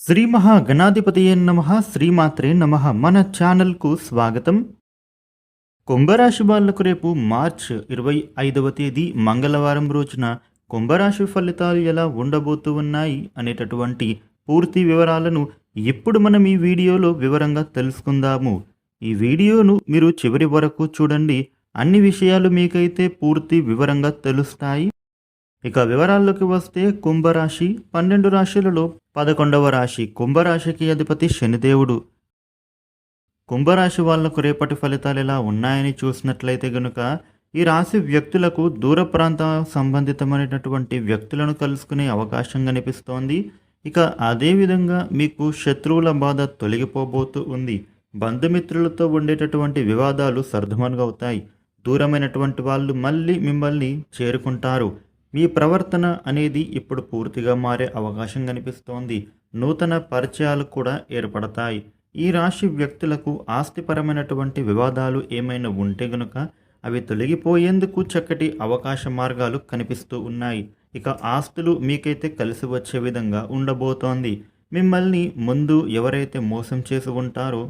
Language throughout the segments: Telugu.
శ్రీ మహాగణాధిపతియే నమ శ్రీమాత్రే నమ. మన ఛానల్కు స్వాగతం. కుంభరాశి వాళ్ళకు రేపు మార్చ్ ఇరవై ఐదవ తేదీ మంగళవారం రోజున కుంభరాశి ఫలితాలు ఎలా ఉండబోతూ ఉన్నాయి అనేటటువంటి పూర్తి వివరాలను ఇప్పుడు మనం ఈ వీడియోలో వివరంగా తెలుసుకుందాము. ఈ వీడియోను మీరు చివరి వరకు చూడండి. అన్ని విషయాలు మీకైతే పూర్తి వివరంగా తెలుస్తాయి. ఇక వివరాల్లోకి వస్తే కుంభరాశి పన్నెండు రాశులలో పదకొండవ రాశి కుంభరాశికి అధిపతి శనిదేవుడు. కుంభరాశి వాళ్ళకు రేపటి ఫలితాలు ఎలా ఉన్నాయని చూసినట్లయితే గనుక ఈ రాశి వ్యక్తులకు దూర ప్రాంత సంబంధితమైనటువంటి వ్యక్తులను కలుసుకునే అవకాశం కనిపిస్తోంది. ఇక అదేవిధంగా మీకు శత్రువుల బాధ తొలగిపోబోతూ ఉంది. బంధుమిత్రులతో ఉండేటటువంటి వివాదాలు సర్దుమనుగవుతాయి దూరమైనటువంటి వాళ్ళు మళ్ళీ మిమ్మల్ని చేరుకుంటారు. మీ ప్రవర్తన అనేది ఇప్పుడు పూర్తిగా మారే అవకాశం కనిపిస్తోంది. నూతన పరిచయాలు కూడా ఏర్పడతాయి. ఈ రాశి వ్యక్తులకు ఆస్తిపరమైనటువంటి వివాదాలు ఏమైనా ఉంటే గనుక అవి తొలగిపోయేందుకు చక్కటి అవకాశ మార్గాలు కనిపిస్తూ ఉన్నాయి. ఇక ఆస్తులు మీకైతే కలిసి వచ్చే విధంగా ఉండబోతోంది. మిమ్మల్ని ముందు ఎవరైతే మోసం చేసి ఉంటారో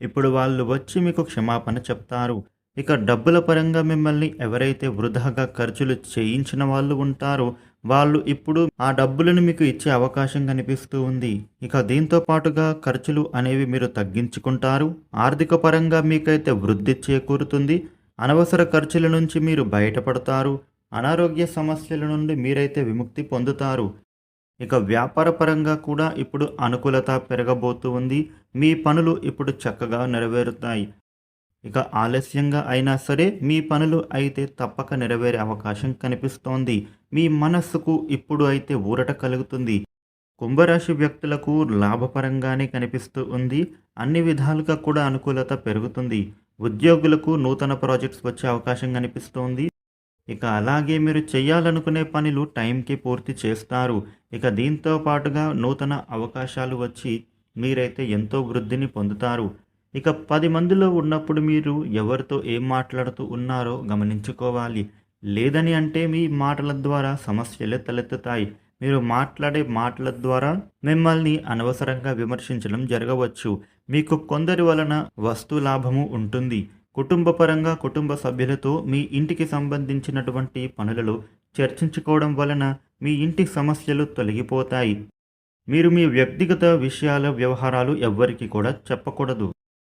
ఇప్పుడు వాళ్ళు వచ్చి మీకు క్షమాపణ చెప్తారు. ఇక డబ్బుల పరంగా మిమ్మల్ని ఎవరైతే వృధాగా ఖర్చులు చేయించిన వాళ్ళు ఉంటారో వాళ్ళు ఇప్పుడు ఆ డబ్బులను మీకు ఇచ్చే అవకాశం కనిపిస్తూ ఉంది. ఇక దీంతో పాటుగా ఖర్చులు అనేవి మీరు తగ్గించుకుంటారు. ఆర్థిక పరంగా మీకైతే వృద్ధి చేకూరుతుంది. అనవసర ఖర్చుల నుంచి మీరు బయటపడతారు. అనారోగ్య సమస్యల నుండి మీరైతే విముక్తి పొందుతారు. ఇక వ్యాపార పరంగా కూడా ఇప్పుడు అనుకూలత పెరగబోతూ ఉంది. మీ పనులు ఇప్పుడు చక్కగా నెరవేరుతాయి. ఇక ఆలస్యంగా అయినా సరే మీ పనులు అయితే తప్పక నెరవేరే అవకాశం కనిపిస్తోంది. మీ మనస్సుకు ఇప్పుడు అయితే ఊరట కలుగుతుంది. కుంభరాశి వ్యక్తులకు లాభపరంగానే కనిపిస్తూ ఉంది. అన్ని విధాలుగా కూడా అనుకూలత పెరుగుతుంది. ఉద్యోగులకు నూతన ప్రాజెక్ట్స్ వచ్చే అవకాశం కనిపిస్తోంది. ఇక అలాగే మీరు చేయాలనుకునే పనులు టైంకి పూర్తి చేస్తారు. ఇక దీంతో పాటుగా నూతన అవకాశాలు వచ్చి మీరైతే ఎంతో వృద్ధిని పొందుతారు. ఇక పది మందిలో ఉన్నప్పుడు మీరు ఎవరితో ఏం మాట్లాడుతూ ఉన్నారో గమనించుకోవాలి. లేదని అంటే మీ మాటల ద్వారా సమస్యలు తలెత్తుతాయి. మీరు మాట్లాడే మాటల ద్వారా మిమ్మల్ని అనవసరంగా విమర్శించడం జరగవచ్చు. మీకు కొందరి వలన వస్తు లాభము ఉంటుంది. కుటుంబపరంగా కుటుంబ సభ్యులతో మీ ఇంటికి సంబంధించినటువంటి పనులలో చర్చించుకోవడం వలన మీ ఇంటి సమస్యలు తొలగిపోతాయి. మీరు మీ వ్యక్తిగత విషయాల వ్యవహారాలు ఎవ్వరికి కూడా చెప్పకూడదు.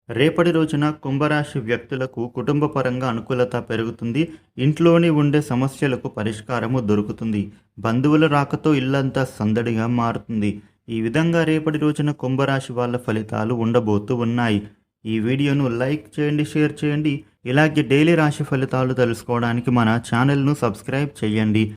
రేపటి రోజున కుంభరాశి వ్యక్తులకు కుటుంబపరంగా అనుకూలత పెరుగుతుంది. ఇంట్లోనే ఉండే సమస్యలకు పరిష్కారము దొరుకుతుంది. బంధువుల రాకతో ఇల్లంతా సందడిగా మారుతుంది. ఈ విధంగా రేపటి రోజున కుంభరాశి వాళ్ళ ఫలితాలు ఉండబోతూ ఉన్నాయి. ఈ వీడియోను లైక్ చేయండి షేర్ చేయండి. ఇలాగే డైలీ రాశి ఫలితాలు తెలుసుకోవడానికి మన ఛానల్ను సబ్స్క్రైబ్ చేయండి.